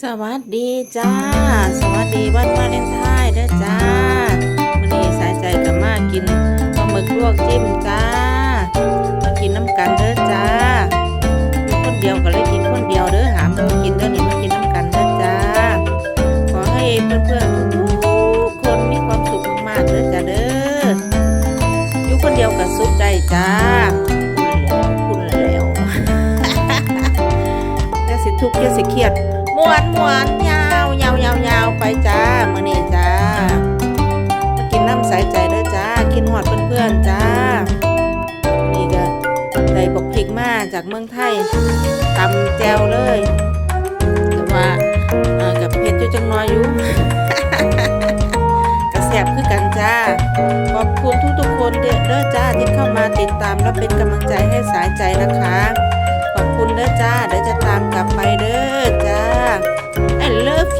สวัสดีจ้า สวัสดีวันวาเลนไทน์เด้อจ้าวันนี้สายใจกับมากินปลาหมึกลวกจิ้มจ้า มากินน้ำกันเด้อจ้าอยู่คนเดียวก็เลยกินคนเดียวเด้อหามมากินเด้อนี่มากินน้ำกันเด้อจ้า ขอให้เพื่อนๆทุกๆคนมีความสุขมากๆเด้อจ้าเด้ออยู่คนเดียวก็สุขใจจ้าคุณแล้วอย่าสิทุกข์อย่าสิเครียด มวนมวนยาวยาวยาวยาวไปจ้ามื้อนี้จ้า มากินน้ำใสใจเด้อจ้า กินหอดเพื่อนๆจ้านี่ก็ได้บกพริกมาจากเมืองไทยตำแจวเลย แต่ว่ากับเผ็ดอยู่จังน้อยอยู่กระแสบคือกันจ้า ขอบคุณทุกๆคนเด้อเด้จ้าที่เข้ามาติดตามและเป็นกำลังใจให้สายใจนะคะ ขอบคุณเด้อจ้าเดี๋ยวจะตามกลับไปเด้อ